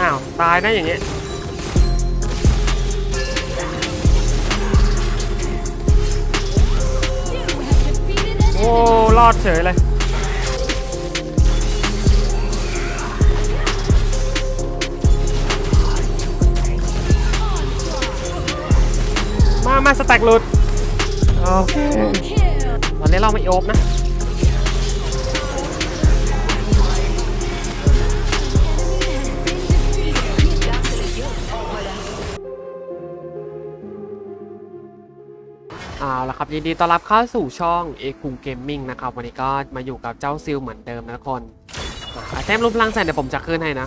อ้าว ตายนะอย่างเงี้ยโอ้รอดเฉยเลยมา มา สแต็กหลุด โอเค ตอนนี้เราไม่โอบนะ เอาละครับยินดีต้อนรับเข้าสู่ช่องเอคุงเกมมิ่งนะครับ วันนี้ก็มาอยู่กับเจ้าซิลเหมือนเดิมนะทุกคนอะแต้มรูปร่างแสนเดี๋ยวผมจะขึ้นให้นะ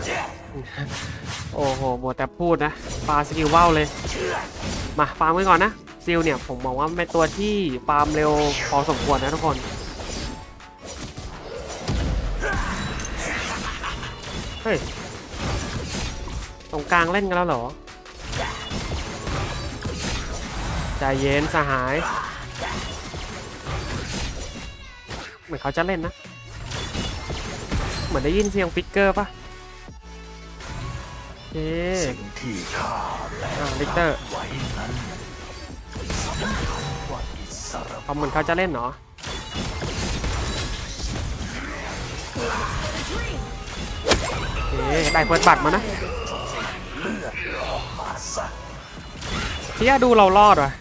โอ้โหหมดแต่พูดนะปาสกิลว่าวเลย มาฟาร์มไว้ก่อนนะซิลเนี่ยผมมองว่าเป็นตัวที่ฟาร์มเร็วพอสมควรนะทุกคนเฮ้ยตรงกลางเล่นกันแล้วเหรอ ใจเย็นสหาย เหมือนเขาจะเล่นนะ เหมือนได้ยินเสียงฟิกเกอร์ปะโอเคสิ่งที่ข้าและอ่าลิกเตอร์ไว้นั้นว่าอิสระเขาเหมือนเขาจะเล่นเนาะโอเคได้เปิดบัตรมานะมาซะพี่ยดูเรารอดว่ะ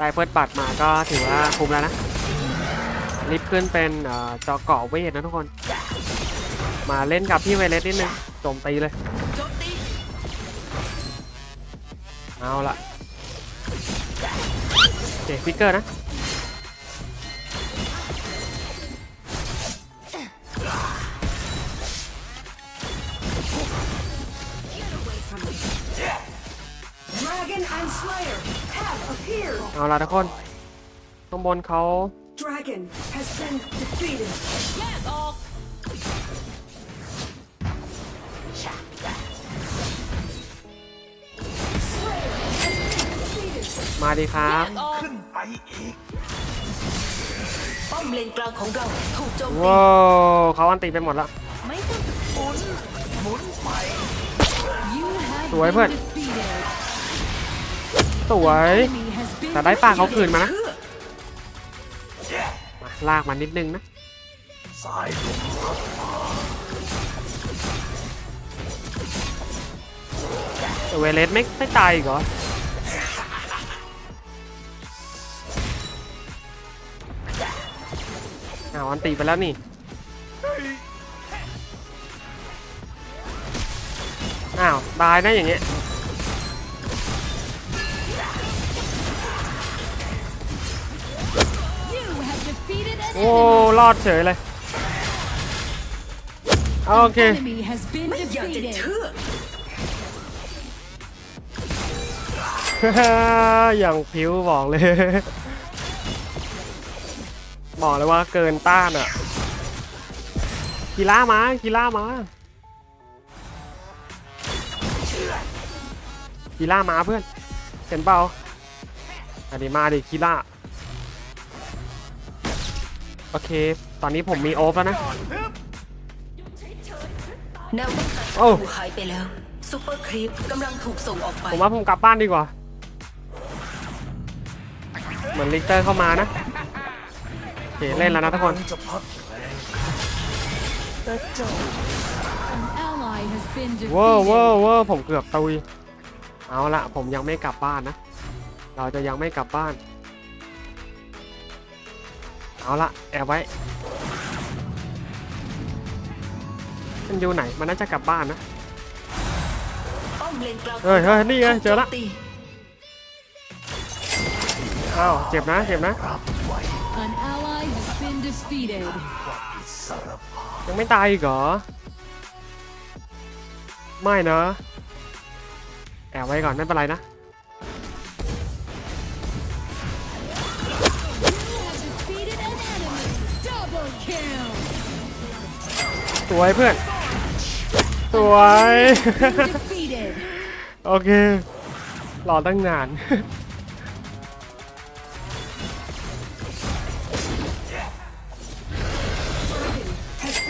ได้เปิดบัตรมาก็ถือว่าคุ้มแล้วนะรีบขึ้นเป็นจอเกาะเวทนะทุกคน มาเล่นกับพี่ไวเลสนิดนึงโจมตีเลย เอาละเจ็ฟิกเกอร์นะ เอาละทุกคนข้างบนเขา Dragon has been defeated. มาดีครับขึ้นไปอีกป้อมเลนกลางของเราถูกโจมตีว้าวเขาอันตีไปหมดแล้วสวยเพื่อนสวย แต่ได้ปลาเขาคืนมานะมาลากมานิดนึงนะเวเลสไม่ไม่ตายอีกเหรออ้าวอันตีไปแล้วนี่ อ้าว ตายนะอย่างเงี้ย โอ้รอดเฉยเลยโอเคไม่อยากจะเชื่ออย่างผิวบอกเลย บอกเลยว่าเกินต้านอะกีฬามากีฬามากีฬามาเพื่อนเห็นเปล่าอันนี้มาดิกีฬา โอเค ตอนนี้ผมมีโอฟแล้วนะ แนวป้องกันโอ้ถูกหายไปแล้วซูเปอร์ครีปกำลังถูกส่งออกไปผมว่าผมกลับบ้านดีกว่า เหมือนลิกเตอร์เข้ามานะ โอเค เล่นแล้วนะทุกคนจะพัดแรงแต่เจ้า ally has been เว้อ defeated. เว้อเว้อผมเกือบตุย เอาละผมยังไม่กลับบ้านนะ เราจะยังไม่กลับบ้าน เอาละแอบไว้มันอยู่ไหน มันน่าจะกลับบ้านนะ ป้อมเลนกลางเฮ้ยเฮ้ยนี่ไงเจอละถูกโมตีอ้าวเจ็บนะ เจ็บนะรับไว้ An ally has been defeated. ว่าอิสระภาพยังไม่ตายอีกเหรอ ไม่นะ แอบไว้ก่อนไม่เป็นไรนะ สวยเพื่อน สวย Defeated. โอเค รอตั้งนาน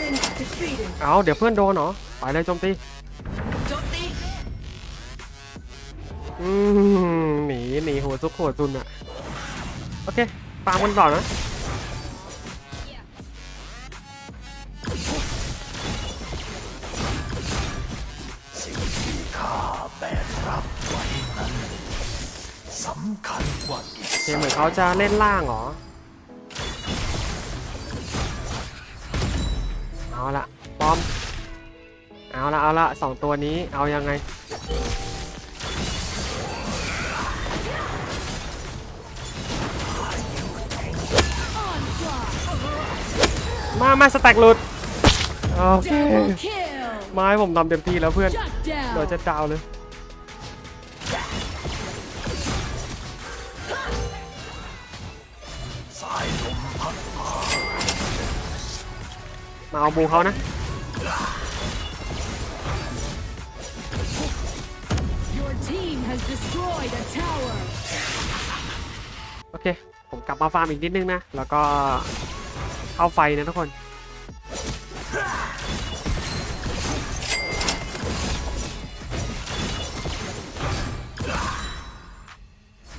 An defeated. เอาเดี๋ยวเพื่อนโดนเหรอ ไปเลยโจมตีโจมตีอืมหนีหนีหัวซุกหัวซุนอะโอเคตามกันต่อนะ รับไว้นั้นสำคัญกว่าอิโอเคสเหมือนเขาจะเล่นล่างเหรอ เอาละปอม เอาละเอาละสองตัวนี้เอายังไง มา มาสแต็กหลุด โอเค ไม้ผมทำเต็มที่แล้วเพื่อน เดี๋ยวจะดาวเลย มาเอาบูเขานะ Your team has destroyed a tower. โอเค ผมกลับมาฟาร์มอีกนิดนึงนะ แล้วก็เข้าไฟนะทุกคน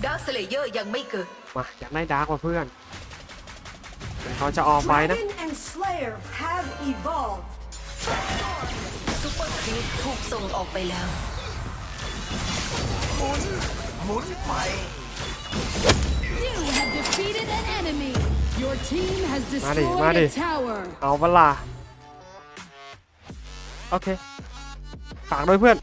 ดาร์คสเลเยอร์ยังไม่เกิด มา อยากได้ดาร์กกว่าเพื่อนเดี๋ยวเขาจะออกไฟนะ Dragon and Slayer have evolved. ซูเปอร์ครีปถูกส่งออกไปแล้ว หมุน หมุนไป You have defeated an enemy. Your team has Maddie, destroyed Maddie. a tower. เอาเวลาโอเค ฝากด้วยเพื่อน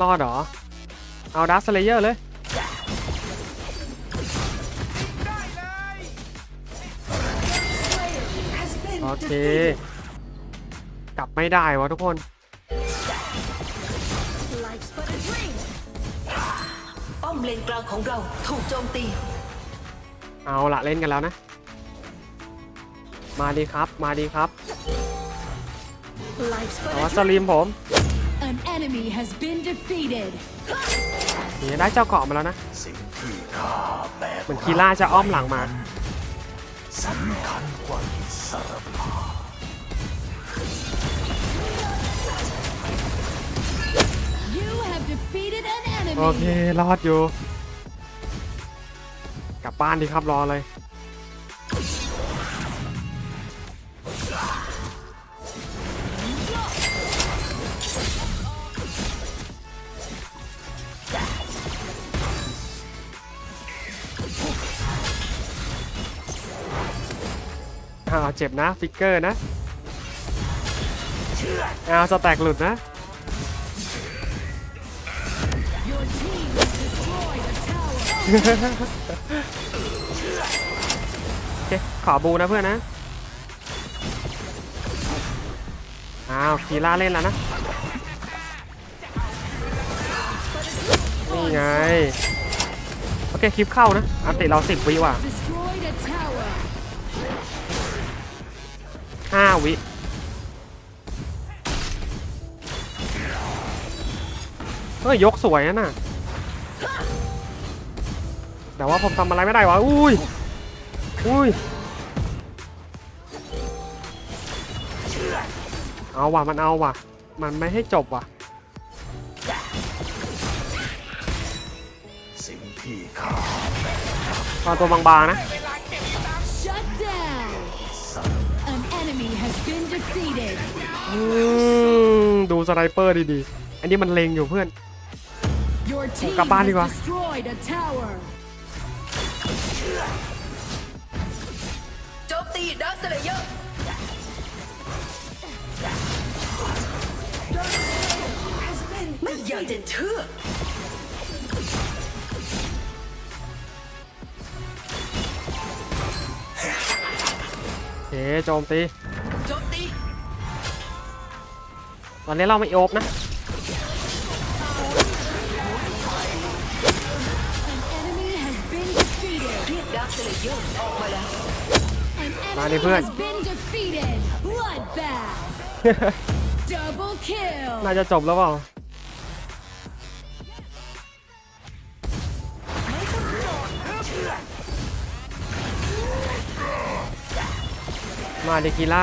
รอดเหรอ เอาดัสเลเยอร์เลย โอเค defeated. กลับไม่ได้วะทุกคน Life's but a dream. ป้อมเลนกลางของเราถูกโจมตี เอาละเล่นกันแล้วนะ มาดีครับ มาดีครับ Life's แต่ but ว่า a ส dream. ลีมผม An enemy has been defeated. นี่ได้เจ้าเกาะมาแล้วนะ สิ่งที่ข้าแบกเหมือนคีล่าจะอ้อมหลังมา สำคัญกว่าอิสรภาพ defeated an โอเค enemy. รอดอยู่ กลับบ้านดีครับรอเลยอ้าวเจ็บนะ ฟิกเกอร์นะอ้าวสแต็กหลุดนะ โอเคขอบูนะเพื่อนนะ อ้าวคีล่าเล่นแล้วนะ นี่ไง โอเคคลิปเข้านะ อันติเราสิบวิว่ะห้าวิเฮ้ยยกสวยนะน่ะ แต่ว่าผมทำอะไรไม่ได้วะอุ้ยอุ้ยเอาว่ะมันเอาว่ะ มันไม่ให้จบว่ะ สิ่งที่ข้าตอนตัวบางๆนะอืมดูสไนเปอร์ดีๆ อันนี้มันเลงอยู่เพื่อนกลับบ้านดีกว่า โจมตีดาร์คสเลเยอร์ Has been ไม่อยากจะเชื่อโอเคโจมตี โจมตี ตอนนี้เราไม่โอบนะ มาแล้ดิเพื่อน น่าจะจบแล้วเปล่ามาเดกิล่า